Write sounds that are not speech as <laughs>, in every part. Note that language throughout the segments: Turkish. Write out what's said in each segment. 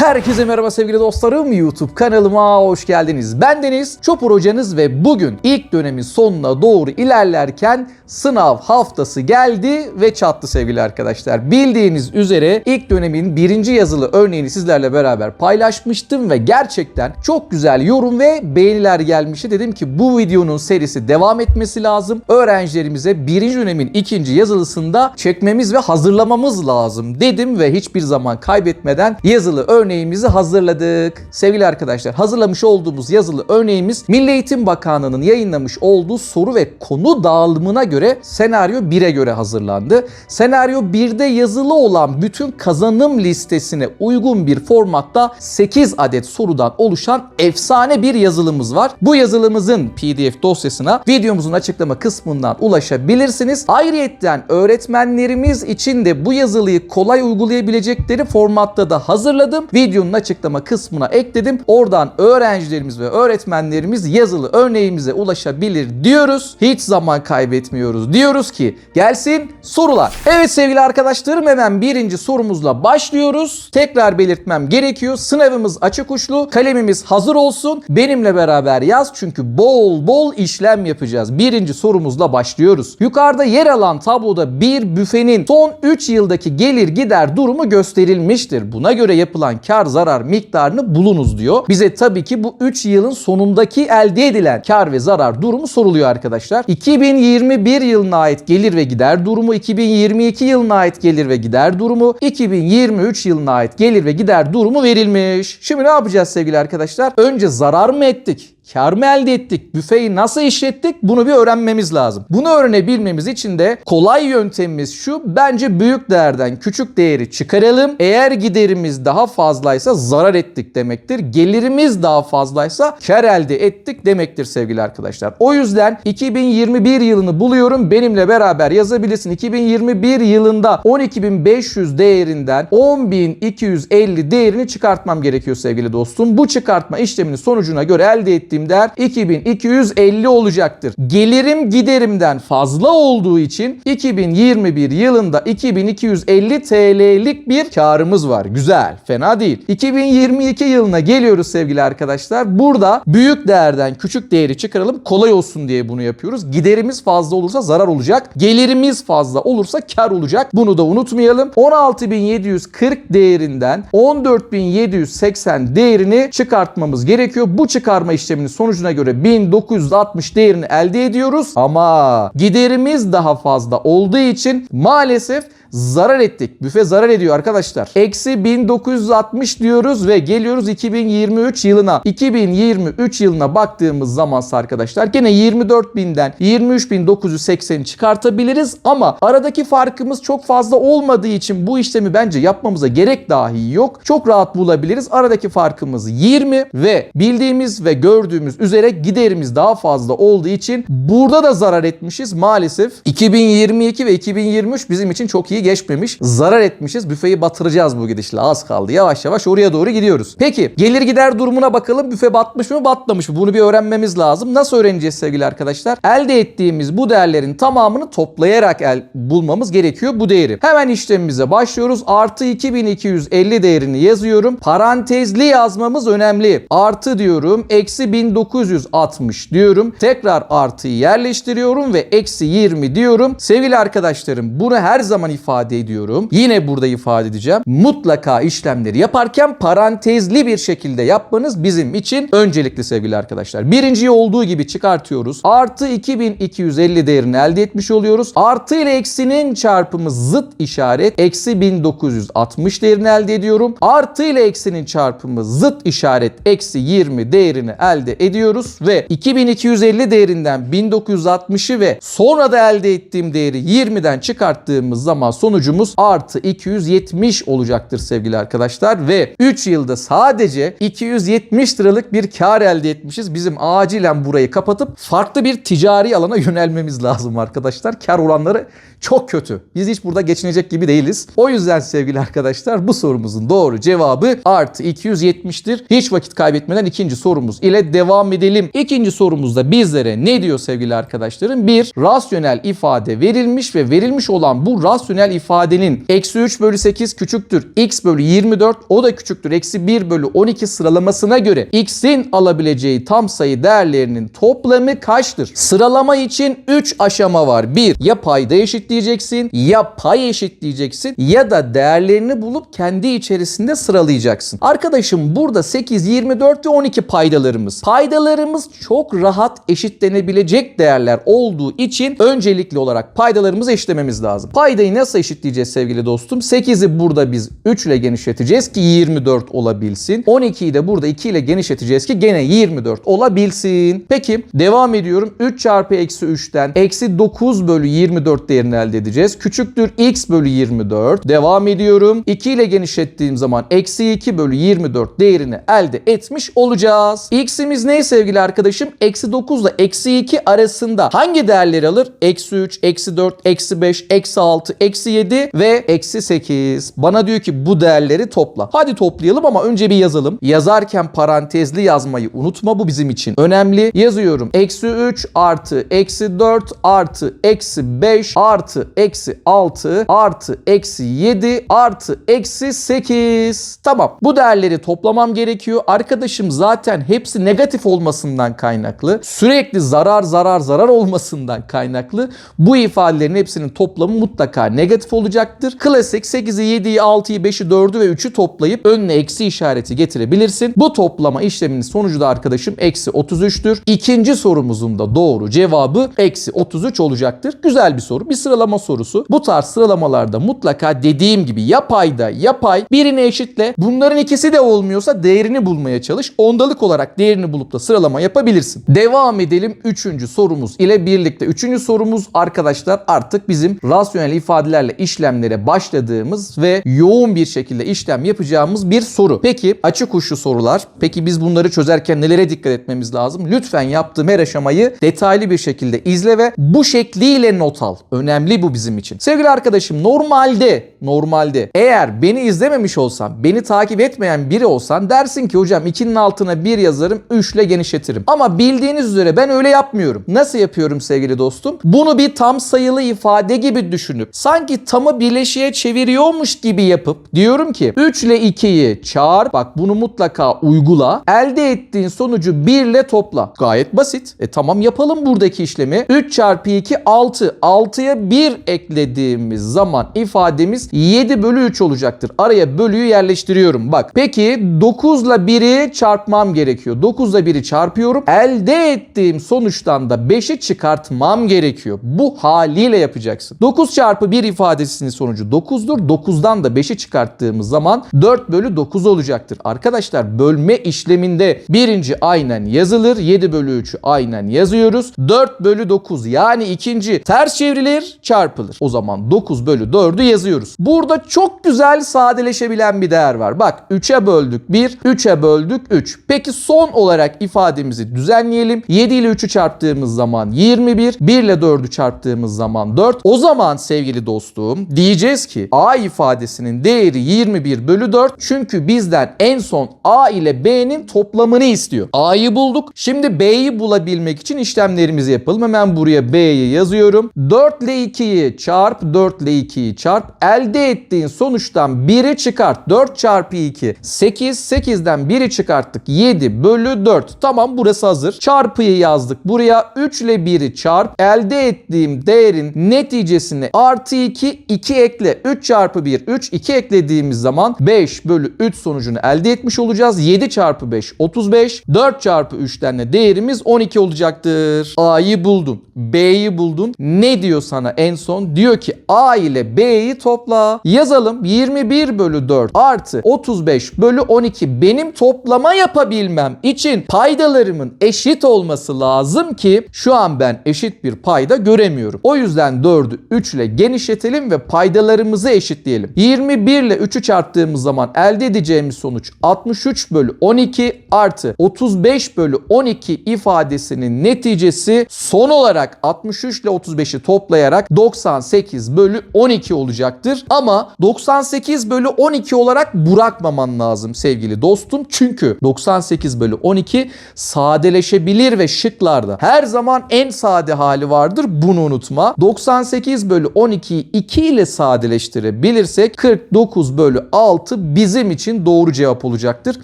Herkese merhaba sevgili dostlarım. YouTube kanalıma hoş geldiniz. Ben Deniz, Çopur hocanız ve bugün ilk dönemin sonuna doğru ilerlerken sınav haftası geldi ve çattı sevgili arkadaşlar. Bildiğiniz üzere ilk dönemin birinci yazılı örneğini sizlerle beraber paylaşmıştım ve gerçekten çok güzel yorum ve beğeniler gelmişti. Dedim ki bu videonun serisi devam etmesi lazım. Öğrencilerimize birinci dönemin ikinci yazılısında çekmemiz ve hazırlamamız lazım dedim ve hiçbir zaman kaybetmeden yazılı örneğimizi hazırladık. Sevgili arkadaşlar hazırlamış olduğumuz yazılı örneğimiz Milli Eğitim Bakanlığı'nın yayınlamış olduğu soru ve konu dağılımına göre senaryo 1'e göre hazırlandı. Senaryo 1'de yazılı olan bütün kazanım listesine uygun bir formatta 8 adet sorudan oluşan efsane bir yazılımız var. Bu yazılımızın PDF dosyasına videomuzun açıklama kısmından ulaşabilirsiniz. Ayrıyetten öğretmenlerimiz için de bu yazılıyı kolay uygulayabilecekleri formatta da hazırladım. Videonun açıklama kısmına ekledim. Oradan öğrencilerimiz ve öğretmenlerimiz yazılı örneğimize ulaşabilir diyoruz. Hiç zaman kaybetmiyoruz diyoruz ki gelsin sorular. Evet sevgili arkadaşlarım hemen birinci sorumuzla başlıyoruz. Tekrar belirtmem gerekiyor. Sınavımız açık uçlu. Kalemimiz hazır olsun. Benimle beraber yaz çünkü bol bol işlem yapacağız. Birinci sorumuzla başlıyoruz. Yukarıda yer alan tabloda bir büfenin son 3 yıldaki gelir gider durumu gösterilmiştir. Buna göre yapılan kar zarar miktarını bulunuz diyor. Bize tabii ki bu 3 yılın sonundaki elde edilen kar ve zarar durumu soruluyor arkadaşlar. 2021 yılına ait gelir ve gider durumu, 2022 yılına ait gelir ve gider durumu, 2023 yılına ait gelir ve gider durumu verilmiş. Şimdi ne yapacağız sevgili arkadaşlar? Önce zarar mı ettik? Kar mı elde ettik? Büfeyi nasıl işlettik? Bunu bir öğrenmemiz lazım. Bunu öğrenebilmemiz için de kolay yöntemimiz şu. Bence büyük değerden küçük değeri çıkaralım. Eğer giderimiz daha fazlaysa zarar ettik demektir. Gelirimiz daha fazlaysa kar elde ettik demektir sevgili arkadaşlar. O yüzden 2021 yılını buluyorum. Benimle beraber yazabilirsin. 2021 yılında 12.500 değerinden 10.250 değerini çıkartmam gerekiyor sevgili dostum. Bu çıkartma işleminin sonucuna göre elde ettiğim değer 2250 olacaktır. Gelirim giderimden fazla olduğu için 2021 yılında 2250 TL'lik bir karımız var. Güzel, fena değil. 2022 yılına geliyoruz sevgili arkadaşlar. Burada büyük değerden küçük değeri çıkaralım. Kolay olsun diye bunu yapıyoruz. Giderimiz fazla olursa zarar olacak. Gelirimiz fazla olursa kar olacak. Bunu da unutmayalım. 16.740 değerinden 14.780 değerini çıkartmamız gerekiyor. Bu çıkarma işleminin sonucuna göre 1960 değerini elde ediyoruz. Ama giderimiz daha fazla olduğu için maalesef zarar ettik. Büfe zarar ediyor arkadaşlar. Eksi 1960 diyoruz ve geliyoruz 2023 yılına. 2023 yılına baktığımız zaman arkadaşlar gene 24.000'den 23.980'i çıkartabiliriz ama aradaki farkımız çok fazla olmadığı için bu işlemi bence yapmamıza gerek dahi yok. Çok rahat bulabiliriz. Aradaki farkımız 20 ve bildiğimiz ve gördüğümüz üzere giderimiz daha fazla olduğu için burada da zarar etmişiz maalesef. 2022 ve 2023 bizim için çok iyi geçmemiş. Zarar etmişiz. Büfeyi batıracağız bu gidişle. Az kaldı. Yavaş yavaş oraya doğru gidiyoruz. Peki gelir gider durumuna bakalım. Büfe batmış mı batmamış mı? Bunu bir öğrenmemiz lazım. Nasıl öğreneceğiz sevgili arkadaşlar? Elde ettiğimiz bu değerlerin tamamını toplayarak el bulmamız gerekiyor bu değeri. Hemen işlemimize başlıyoruz. Artı 2250 değerini yazıyorum. Parantezli yazmamız önemli. Artı diyorum. Eksi 1960 diyorum. Tekrar artıyı yerleştiriyorum ve eksi 20 diyorum. Sevgili arkadaşlarım bunu her zaman ifade ediyorum. Yine burada ifade edeceğim. Mutlaka işlemleri yaparken parantezli bir şekilde yapmanız bizim için öncelikli sevgili arkadaşlar. Birinciyi olduğu gibi çıkartıyoruz. Artı 2250 değerini elde etmiş oluyoruz. Artı ile eksinin çarpımı zıt işaret. Eksi 1960 değerini elde ediyorum. Artı ile eksinin çarpımı zıt işaret. Eksi 20 değerini elde ediyoruz. Ve 2250 değerinden 1960'ı ve sonra da elde ettiğim değeri 20'den çıkarttığımız zaman sonucumuz artı 270 olacaktır sevgili arkadaşlar. Ve 3 yılda sadece 270 liralık bir kar elde etmişiz. Bizim acilen burayı kapatıp farklı bir ticari alana yönelmemiz lazım arkadaşlar. Kar oranları çok kötü. Biz hiç burada geçinecek gibi değiliz. O yüzden sevgili arkadaşlar bu sorumuzun doğru cevabı artı 270'tir. Hiç vakit kaybetmeden ikinci sorumuz ile devam edelim. İkinci sorumuzda bizlere ne diyor sevgili arkadaşlarım? Bir rasyonel ifade verilmiş ve verilmiş olan bu rasyonel ifadenin eksi 3 bölü 8 küçüktür x bölü 24 o da küçüktür eksi 1 bölü 12 sıralamasına göre x'in alabileceği tam sayı değerlerinin toplamı kaçtır? Sıralama için 3 aşama var. 1. Ya payda eşitleyeceksin ya pay eşitleyeceksin ya da değerlerini bulup kendi içerisinde sıralayacaksın. Arkadaşım burada 8, 24 ve 12 paydalarımız. Paydalarımız çok rahat eşitlenebilecek değerler olduğu için öncelikli olarak paydalarımızı eşitlememiz lazım. Paydayı nasıl eşitleyeceğiz sevgili dostum? 8'i burada biz 3 ile genişleteceğiz ki 24 olabilsin. 12'yi de burada 2 ile genişleteceğiz ki gene 24 olabilsin. Peki devam ediyorum. 3 çarpı eksi 3'ten eksi 9 bölü 24 değerini elde edeceğiz. Küçüktür x bölü 24. Devam ediyorum. 2 ile genişlettiğim zaman eksi 2 bölü 24 değerini elde etmiş olacağız. x'imiz ne sevgili arkadaşım? Eksi 9 ile eksi 2 arasında hangi değerleri alır? Eksi 3, eksi 4, eksi 5, eksi 6, eksi 7 ve eksi 8. Bana diyor ki bu değerleri topla. Hadi toplayalım ama önce bir yazalım. Yazarken parantezli yazmayı unutma bu bizim için önemli. Yazıyorum. Eksi 3 artı eksi 4 artı eksi 5 artı eksi 6 artı eksi 7 artı eksi 8. Tamam. Bu değerleri toplamam gerekiyor. Arkadaşım zaten hepsi negatif olmasından kaynaklı. Sürekli zarar zarar zarar olmasından kaynaklı. Bu ifadelerin hepsinin toplamı mutlaka negatif olacaktır. Klasik 8'i 7'yi 6'yı 5'i 4'ü ve 3'ü toplayıp önüne eksi işareti getirebilirsin. Bu toplama işleminin sonucu da arkadaşım eksi 33'tür. İkinci sorumuzun da doğru cevabı eksi 33 olacaktır. Güzel bir soru. Bir sıralama sorusu. Bu tarz sıralamalarda mutlaka dediğim gibi ya payda ya pay birini eşitle. Bunların ikisi de olmuyorsa değerini bulmaya çalış. Ondalık olarak değerini bulup da sıralama yapabilirsin. Devam edelim 3. sorumuz ile birlikte. 3. sorumuz arkadaşlar artık bizim rasyonel ifadelerle işlemlere başladığımız ve yoğun bir şekilde işlem yapacağımız bir soru. Peki açık uçlu sorular. Peki biz bunları çözerken nelere dikkat etmemiz lazım? Lütfen yaptığım her aşamayı detaylı bir şekilde izle ve bu şekliyle not al. Önemli bu bizim için. Sevgili arkadaşım normalde normalde eğer beni izlememiş olsan, beni takip etmeyen biri olsan dersin ki hocam 2'nin altına 1 yazarım 3 ile genişletirim. Ama bildiğiniz üzere ben öyle yapmıyorum. Nasıl yapıyorum sevgili dostum? Bunu bir tam sayılı ifade gibi düşünüp sanki tamı bileşiğe çeviriyormuş gibi yapıp diyorum ki 3 ile 2'yi çarp bak bunu mutlaka uygula. Elde ettiğin sonucu 1 ile topla. Gayet basit. E tamam yapalım buradaki işlemi. 3 çarpı 2 6. 6'ya 1 eklediğimiz zaman ifademiz 7 bölü 3 olacaktır. Araya bölüyü yerleştiriyorum. Bak peki 9 ile 1'i çarpmam gerekiyor. 9 ile 1'i çarpıyorum. Elde ettiğim sonuçtan da 5'i çıkartmam gerekiyor. Bu haliyle yapacaksın. 9 çarpı 1 ifadesinin sonucu 9'dur. 9'dan da 5'i çıkarttığımız zaman 4 bölü 9 olacaktır. Arkadaşlar bölme işleminde birinci aynen yazılır. 7 bölü 3'ü aynen yazıyoruz. 4 bölü 9 yani ikinci ters çevrilir çarpılır. O zaman 9 bölü 4'ü yazıyoruz. Burada çok güzel sadeleşebilen bir değer var. Bak 3'e böldük 1, 3'e böldük 3. Peki son olarak ifademizi düzenleyelim. 7 ile 3'ü çarptığımız zaman 21, 1 ile 4'ü çarptığımız zaman 4. O zaman sevgili dostum diyeceğiz ki A ifadesinin değeri 21 bölü 4. Çünkü bizden en son A ile B'nin toplamını istiyor. A'yı bulduk. Şimdi B'yi bulabilmek için işlemlerimizi yapalım. Hemen buraya B'yi yazıyorum. 4 ile 2'yi çarp, 4 ile 2'yi çarp. Elde ettiğin sonuçtan 1'i çıkart. 4 çarpı 2 8. 8'den 1'i çıkarttık. 7 bölü 4. Tamam burası hazır. Çarpıyı yazdık. Buraya 3 ile 1'i çarp. Elde ettiğim değerin neticesini artı 2 2 ekle. 3 çarpı 1 3 2 eklediğimiz zaman 5 bölü 3 sonucunu elde etmiş olacağız. 7 çarpı 5 35. 4 çarpı 3'ten de değerimiz 12 olacaktır. A'yı buldun. B'yi buldun. Ne diyor sana en son? Diyor ki A ile B'yi topla. Yazalım 21 bölü 4 artı 35 bölü 12 benim toplama yapabilmem için paydalarımın eşit olması lazım ki şu an ben eşit bir payda göremiyorum. O yüzden 4'ü 3 ile genişletelim ve paydalarımızı eşitleyelim. 21 ile 3'ü çarptığımız zaman elde edeceğimiz sonuç 63 bölü 12 artı 35 bölü 12 ifadesinin neticesi son olarak 63 ile 35'i toplayarak 98 bölü 12 olacaktır. Ama 98 bölü 12 olarak bırakmaman lazım sevgili dostum. Çünkü 98 bölü 12 sadeleşebilir ve şıklarda her zaman en sade hali vardır. Bunu unutma. 98 bölü 12'yi 2 ile sadeleştirebilirsek 49 bölü 6 bizim için doğru cevap olacaktır.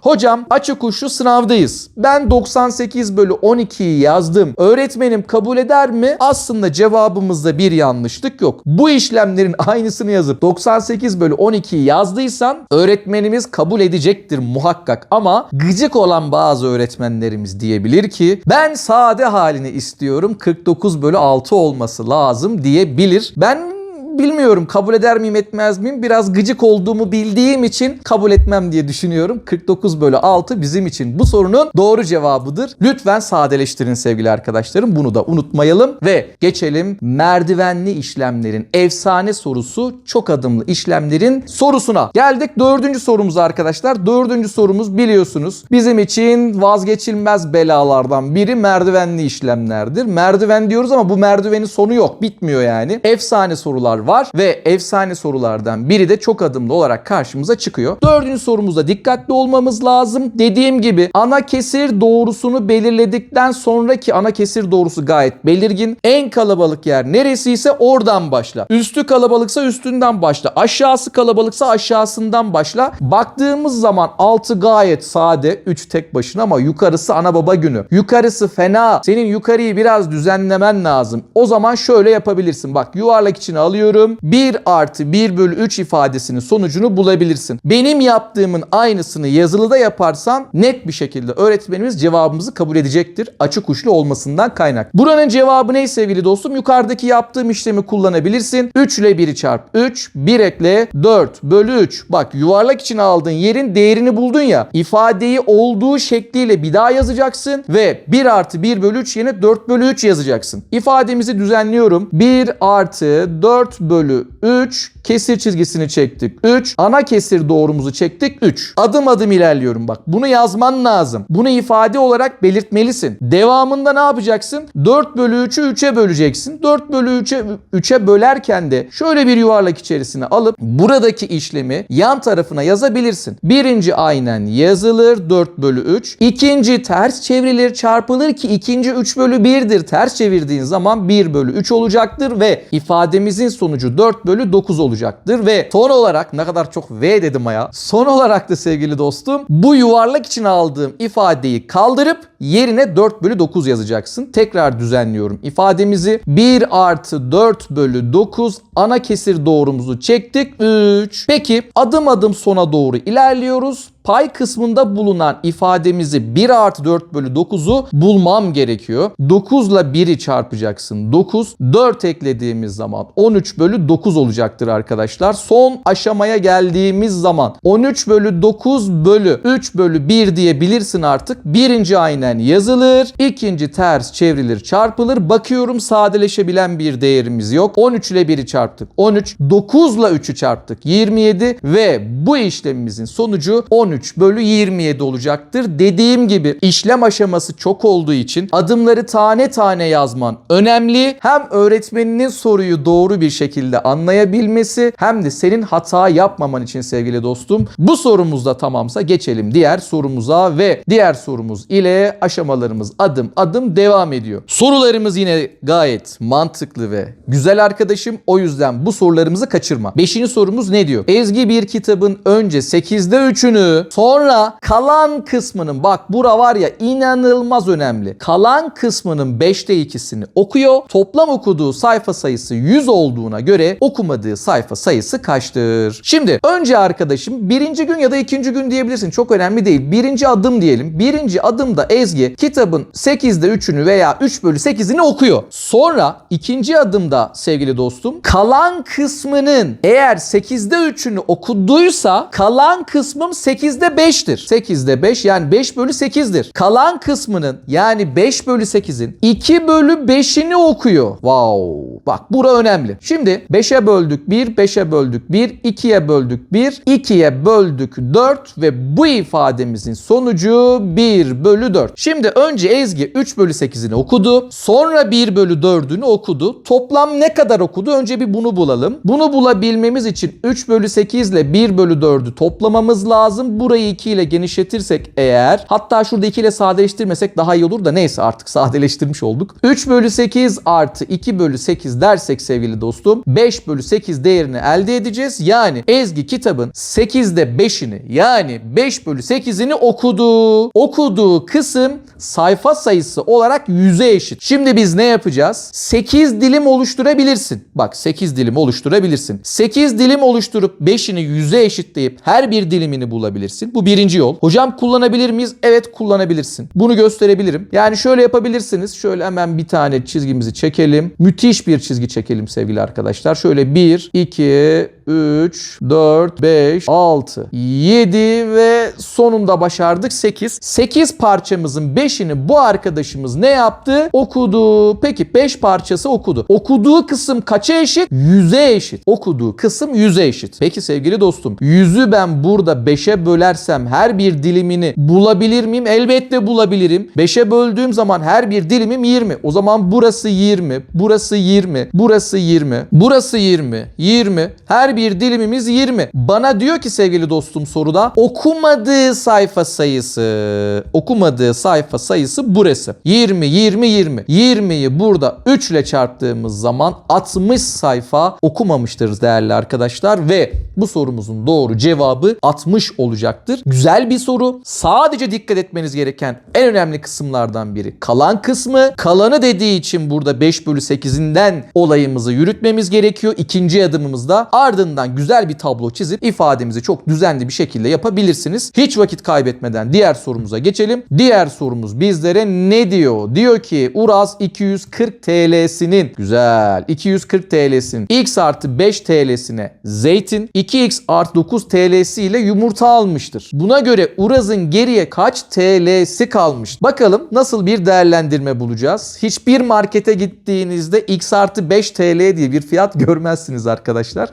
Hocam açık uçlu sınavdayız. Ben 98 bölü 12'yi yazdım. Öğretmenim kabul eder mi? Aslında cevabımızda bir yanlışlık yok. Bu işlemlerin aynısını yazıp 98 bölü 12'yi yazdıysan öğretmenimiz kabul edecektir muhakkak. Ama gıcık olan bazı öğretmenlerimiz diyebilir ki ben sade halini istiyorum 49 bölü 6 olması lazım diyebilir. Ben bilmiyorum kabul eder miyim etmez miyim? Biraz gıcık olduğumu bildiğim için kabul etmem diye düşünüyorum. 49 bölü 6 bizim için bu sorunun doğru cevabıdır. Lütfen sadeleştirin sevgili arkadaşlarım. Bunu da unutmayalım ve geçelim merdivenli işlemlerin efsane sorusu çok adımlı işlemlerin sorusuna. Geldik dördüncü sorumuza arkadaşlar. Dördüncü sorumuz biliyorsunuz bizim için vazgeçilmez belalardan biri merdivenli işlemlerdir. Merdiven diyoruz ama bu merdivenin sonu yok. Bitmiyor yani. Efsane sorular var ve efsane sorulardan biri de çok adımlı olarak karşımıza çıkıyor. Dördüncü sorumuzda dikkatli olmamız lazım. Dediğim gibi ana kesir doğrusunu belirledikten sonraki ana kesir doğrusu gayet belirgin. En kalabalık yer neresiyse oradan başla. Üstü kalabalıksa üstünden başla. Aşağısı kalabalıksa aşağısından başla. Baktığımız zaman altı gayet sade. 3 tek başına ama yukarısı ana baba günü. Yukarısı fena. Senin yukarıyı biraz düzenlemen lazım. O zaman şöyle yapabilirsin. Bak yuvarlak içine alıyorum. 1 artı 1 bölü 3 ifadesinin sonucunu bulabilirsin. Benim yaptığımın aynısını yazılıda yaparsan net bir şekilde öğretmenimiz cevabımızı kabul edecektir. Açık uçlu olmasından kaynak. Buranın cevabı ne sevgili dostum? Yukarıdaki yaptığım işlemi kullanabilirsin. 3 ile 1'i çarp 3. 1 ekle 4 bölü 3. Bak yuvarlak içine aldığın yerin değerini buldun ya. İfadeyi olduğu şekliyle bir daha yazacaksın ve 1 artı 1 bölü 3 yerine 4 bölü 3 yazacaksın. İfademizi düzenliyorum. 1 artı 4 bölü 3 kesir çizgisini çektik 3. Ana kesir doğrumuzu çektik 3. Adım adım ilerliyorum bak. Bunu yazman lazım. Bunu ifade olarak belirtmelisin. Devamında ne yapacaksın? 4 bölü 3'ü 3'e böleceksin. 4 bölü 3'e 3'e bölerken de şöyle bir yuvarlak içerisine alıp buradaki işlemi yan tarafına yazabilirsin. Birinci aynen yazılır 4 bölü 3. İkinci ters çevrilir çarpılır ki ikinci 3 bölü 1'dir. Ters çevirdiğin zaman 1 bölü 3 olacaktır ve ifademizin sonucu 4 bölü 9 olacaktır ve son olarak ne kadar çok V dedim ya. Son olarak da sevgili dostum bu yuvarlak için aldığım ifadeyi kaldırıp yerine 4 bölü 9 yazacaksın. Tekrar düzenliyorum ifademizi. 1 artı 4 bölü 9 ana kesir doğrumuzu çektik 3. Peki adım adım sona doğru ilerliyoruz pay kısmında bulunan ifademizi 1 artı 4 bölü 9'u bulmam gerekiyor. 9 ile 1'i çarpacaksın. 9. 4 eklediğimiz zaman 13 bölü 9 olacaktır arkadaşlar. Son aşamaya geldiğimiz zaman 13 bölü 9 bölü 3 bölü 1 diyebilirsin artık. Birinci aynen yazılır. ikinci ters çevrilir çarpılır. Bakıyorum sadeleşebilen bir değerimiz yok. 13 ile 1'i çarptık. 13. 9 ile 3'ü çarptık. 27 ve bu işlemimizin sonucu 13 13 bölü 27 olacaktır. Dediğim gibi işlem aşaması çok olduğu için adımları tane tane yazman önemli. Hem öğretmeninin soruyu doğru bir şekilde anlayabilmesi hem de senin hata yapmaman için sevgili dostum. Bu sorumuz da tamamsa geçelim diğer sorumuza ve diğer sorumuz ile aşamalarımız adım adım devam ediyor. Sorularımız yine gayet mantıklı ve güzel arkadaşım. O yüzden bu sorularımızı kaçırma. Beşinci sorumuz ne diyor? Ezgi bir kitabın önce 8'de 3'ünü Sonra kalan kısmının bak bura var ya inanılmaz önemli. Kalan kısmının 5'te 2'sini okuyor. Toplam okuduğu sayfa sayısı 100 olduğuna göre okumadığı sayfa sayısı kaçtır? Şimdi önce arkadaşım birinci gün ya da ikinci gün diyebilirsin. Çok önemli değil. Birinci adım diyelim. Birinci adımda Ezgi kitabın 8'de 3'ünü veya 3 bölü 8'ini okuyor. Sonra ikinci adımda sevgili dostum kalan kısmının eğer 8'de 3'ünü okuduysa kalan kısmım 8'de 5'tir. 8'de 5 yani 5 bölü 8'dir. Kalan kısmının yani 5 bölü 8'in 2 bölü 5'ini okuyor. Wow. Bak bura önemli. Şimdi 5'e böldük 1, 5'e böldük 1, 2'ye böldük 1, 2'ye böldük 4 ve bu ifademizin sonucu 1 bölü 4. Şimdi önce Ezgi 3 bölü 8'ini okudu. Sonra 1 bölü 4'ünü okudu. Toplam ne kadar okudu? Önce bir bunu bulalım. Bunu bulabilmemiz için 3 bölü 8 ile 1 bölü 4'ü toplamamız lazım. Burayı 2 ile genişletirsek eğer hatta şurada 2 ile sadeleştirmesek daha iyi olur da neyse artık <laughs> sadeleştirmiş olduk. 3 bölü 8 artı 2 bölü 8 dersek sevgili dostum 5 bölü 8 değerini elde edeceğiz. Yani Ezgi kitabın 8'de 5'ini yani 5 bölü 8'ini okudu. Okuduğu kısım sayfa sayısı olarak 100'e eşit. Şimdi biz ne yapacağız? 8 dilim oluşturabilirsin. Bak 8 dilim oluşturabilirsin. 8 dilim oluşturup 5'ini 100'e eşitleyip her bir dilimini bulabilirsin. Bu birinci yol. Hocam kullanabilir miyiz? Evet kullanabilirsin. Bunu gösterebilirim. Yani şöyle yapabilirsiniz. Şöyle hemen bir tane çizgimizi çekelim. Müthiş bir çizgi çekelim sevgili arkadaşlar. Şöyle 1, 2, 3, 4, 5, 6, 7 ve sonunda başardık 8. 8 parçamızın 5'ini bu arkadaşımız ne yaptı? Okudu. Peki 5 parçası okudu. Okuduğu kısım kaça eşit? 100'e eşit. Okuduğu kısım 100'e eşit. Peki sevgili dostum 100'ü ben burada 5'e bölersem her bir dilimini bulabilir miyim? Elbette bulabilirim. 5'e böldüğüm zaman her bir dilimim 20. O zaman burası 20, burası 20, burası 20, burası 20, 20. Her bir dilimimiz 20. Bana diyor ki sevgili dostum soruda okumadığı sayfa sayısı. Okumadığı sayfa sayısı burası. 20, 20, 20. 20'yi burada 3 ile çarptığımız zaman 60 sayfa okumamıştır değerli arkadaşlar ve bu sorumuzun doğru cevabı 60 olacaktır. Güzel bir soru. Sadece dikkat etmeniz gereken en önemli kısımlardan biri kalan kısmı. Kalanı dediği için burada 5 bölü 8'inden olayımızı yürütmemiz gerekiyor. İkinci adımımızda ardından güzel bir tablo çizip ifademizi çok düzenli bir şekilde yapabilirsiniz. Hiç vakit kaybetmeden diğer sorumuza geçelim. Diğer sorumuz bizlere ne diyor? Diyor ki Uraz 240 TL'sinin güzel 240 TL'sinin x artı 5 TL'sine zeytin 2x artı 9 TL'si ile yumurta almıştır. Buna göre Uraz'ın geriye kaç TL'si kalmış? Bakalım nasıl bir değerlendirme bulacağız? Hiçbir markete gittiğinizde x artı 5 TL diye bir fiyat görmezsiniz arkadaşlar.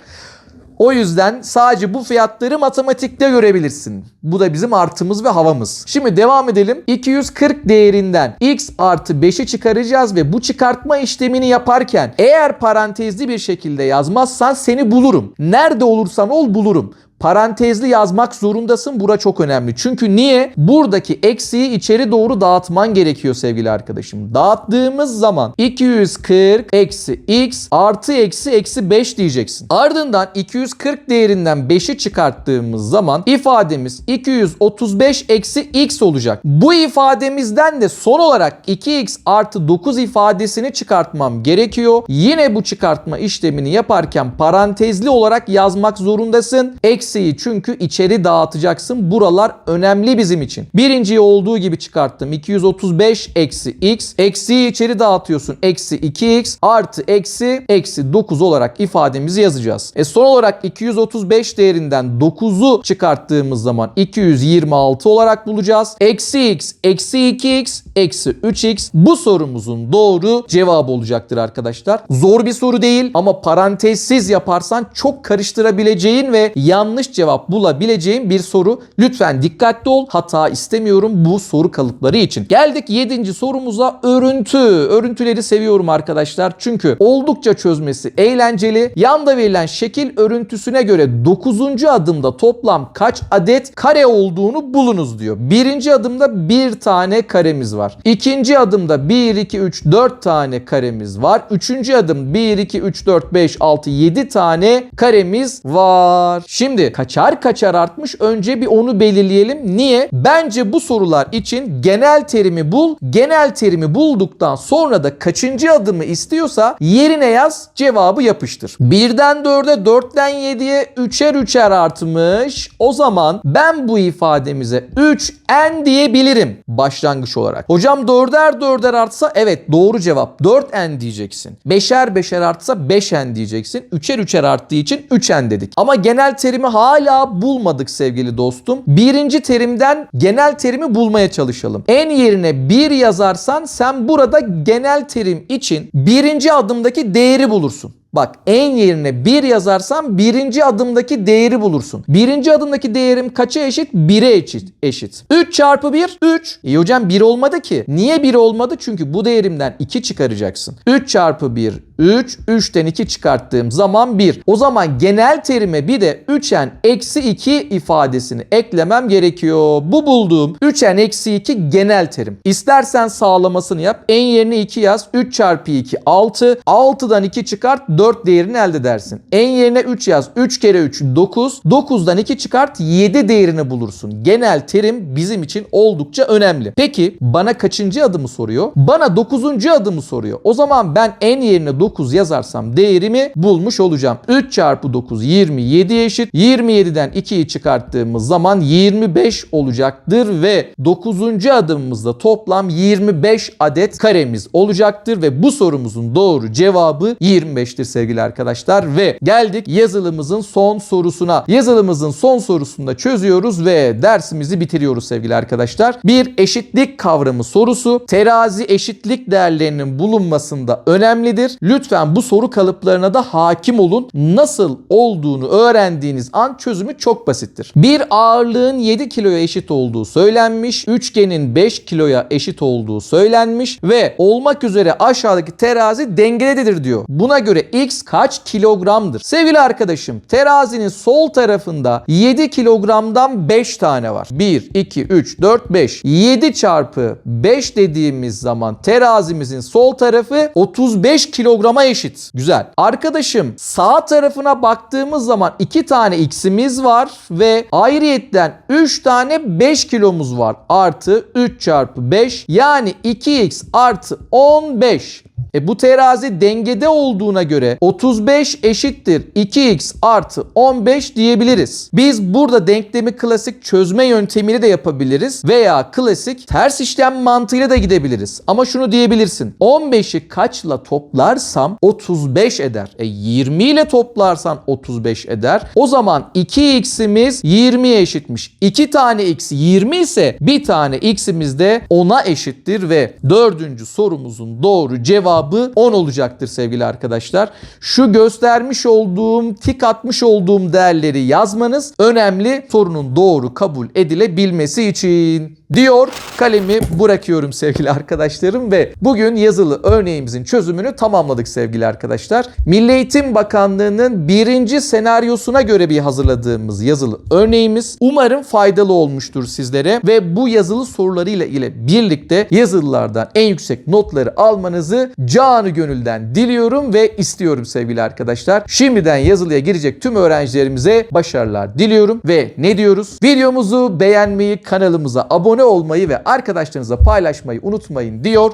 O yüzden sadece bu fiyatları matematikte görebilirsin. Bu da bizim artımız ve havamız. Şimdi devam edelim. 240 değerinden x artı 5'i çıkaracağız ve bu çıkartma işlemini yaparken eğer parantezli bir şekilde yazmazsan seni bulurum. Nerede olursan ol bulurum parantezli yazmak zorundasın. Bura çok önemli. Çünkü niye? Buradaki eksiği içeri doğru dağıtman gerekiyor sevgili arkadaşım. Dağıttığımız zaman 240 eksi x artı eksi eksi 5 diyeceksin. Ardından 240 değerinden 5'i çıkarttığımız zaman ifademiz 235 eksi x olacak. Bu ifademizden de son olarak 2x artı 9 ifadesini çıkartmam gerekiyor. Yine bu çıkartma işlemini yaparken parantezli olarak yazmak zorundasın. Eksi eksiği çünkü içeri dağıtacaksın. Buralar önemli bizim için. Birinciyi olduğu gibi çıkarttım. 235 eksi x. Eksiği içeri dağıtıyorsun. Eksi 2x artı eksi eksi 9 olarak ifademizi yazacağız. E son olarak 235 değerinden 9'u çıkarttığımız zaman 226 olarak bulacağız. Eksi x eksi 2x eksi 3x bu sorumuzun doğru cevabı olacaktır arkadaşlar. Zor bir soru değil ama parantezsiz yaparsan çok karıştırabileceğin ve yanlış cevap bulabileceğin bir soru. Lütfen dikkatli ol. Hata istemiyorum bu soru kalıpları için. Geldik 7. sorumuza örüntü. Örüntüleri seviyorum arkadaşlar. Çünkü oldukça çözmesi eğlenceli. Yanda verilen şekil örüntüsüne göre 9. adımda toplam kaç adet kare olduğunu bulunuz diyor. Birinci adımda bir tane karemiz var. İkinci adımda 1, 2, 3, 4 tane karemiz var. Üçüncü adım 1, 2, 3, 4, 5, 6, 7 tane karemiz var. Şimdi kaçar kaçar artmış önce bir onu belirleyelim. Niye? Bence bu sorular için genel terimi bul. Genel terimi bulduktan sonra da kaçıncı adımı istiyorsa yerine yaz cevabı yapıştır. Birden 4'e 4'ten 7'ye 3'er 3'er artmış. O zaman ben bu ifademize 3n diyebilirim başlangıç olarak. Hocam 4'er 4'er artsa evet doğru cevap 4n diyeceksin. 5'er 5'er artsa 5n diyeceksin. 3'er 3'er arttığı için 3n dedik. Ama genel terimi hala bulmadık sevgili dostum. Birinci terimden genel terimi bulmaya çalışalım. En yerine 1 yazarsan sen burada genel terim için birinci adımdaki değeri bulursun. Bak en yerine 1 yazarsam birinci adımdaki değeri bulursun. Birinci adımdaki değerim kaça eşit? 1'e eşit. eşit. 3 çarpı 1 3. İyi hocam 1 olmadı ki. Niye 1 olmadı? Çünkü bu değerimden 2 çıkaracaksın. 3 çarpı 1 3. 3'ten 2 çıkarttığım zaman 1. O zaman genel terime bir de 3n eksi 2 ifadesini eklemem gerekiyor. Bu bulduğum 3n eksi 2 genel terim. İstersen sağlamasını yap. En yerine 2 yaz. 3 çarpı 2 6. 6'dan 2 çıkart 4 değerini elde edersin. En yerine 3 yaz. 3 kere 3 9. 9'dan 2 çıkart 7 değerini bulursun. Genel terim bizim için oldukça önemli. Peki bana kaçıncı adımı soruyor? Bana 9. adımı soruyor. O zaman ben en yerine 9 yazarsam değerimi bulmuş olacağım. 3 çarpı 9 27 eşit. 27'den 2'yi çıkarttığımız zaman 25 olacaktır ve 9. adımımızda toplam 25 adet karemiz olacaktır ve bu sorumuzun doğru cevabı 25'tir sevgili arkadaşlar ve geldik yazılımızın son sorusuna. Yazılımızın son sorusunu da çözüyoruz ve dersimizi bitiriyoruz sevgili arkadaşlar. Bir eşitlik kavramı sorusu terazi eşitlik değerlerinin bulunmasında önemlidir. Lütfen bu soru kalıplarına da hakim olun. Nasıl olduğunu öğrendiğiniz an çözümü çok basittir. Bir ağırlığın 7 kiloya eşit olduğu söylenmiş. Üçgenin 5 kiloya eşit olduğu söylenmiş ve olmak üzere aşağıdaki terazi dengededir diyor. Buna göre x kaç kilogramdır? Sevgili arkadaşım terazinin sol tarafında 7 kilogramdan 5 tane var. 1, 2, 3, 4, 5. 7 çarpı 5 dediğimiz zaman terazimizin sol tarafı 35 kilograma eşit. Güzel. Arkadaşım sağ tarafına baktığımız zaman 2 tane x'imiz var ve ayrıyetten 3 tane 5 kilomuz var. Artı 3 çarpı 5 yani 2x artı 15. E bu terazi dengede olduğuna göre 35 eşittir 2x artı 15 diyebiliriz. Biz burada denklemi klasik çözme yöntemiyle de yapabiliriz veya klasik ters işlem mantığıyla da gidebiliriz. Ama şunu diyebilirsin. 15'i kaçla toplarsam 35 eder. E 20 ile toplarsan 35 eder. O zaman 2x'imiz 20'ye eşitmiş. 2 tane x 20 ise bir tane x'imiz de 10'a eşittir ve dördüncü sorumuzun doğru cevabı 10 olacaktır sevgili arkadaşlar. Şu göstermiş olduğum, tik atmış olduğum değerleri yazmanız önemli sorunun doğru kabul edilebilmesi için diyor. Kalemi bırakıyorum sevgili arkadaşlarım ve bugün yazılı örneğimizin çözümünü tamamladık sevgili arkadaşlar. Milli Eğitim Bakanlığı'nın birinci senaryosuna göre bir hazırladığımız yazılı örneğimiz umarım faydalı olmuştur sizlere ve bu yazılı sorularıyla ile birlikte yazılılardan en yüksek notları almanızı canı gönülden diliyorum ve istiyorum sevgili arkadaşlar. Şimdiden yazılıya girecek tüm öğrencilerimize başarılar diliyorum ve ne diyoruz? Videomuzu beğenmeyi, kanalımıza abone olmayı ve arkadaşlarınızla paylaşmayı unutmayın diyor.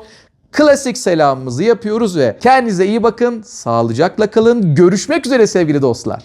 Klasik selamımızı yapıyoruz ve kendinize iyi bakın, sağlıcakla kalın. Görüşmek üzere sevgili dostlar.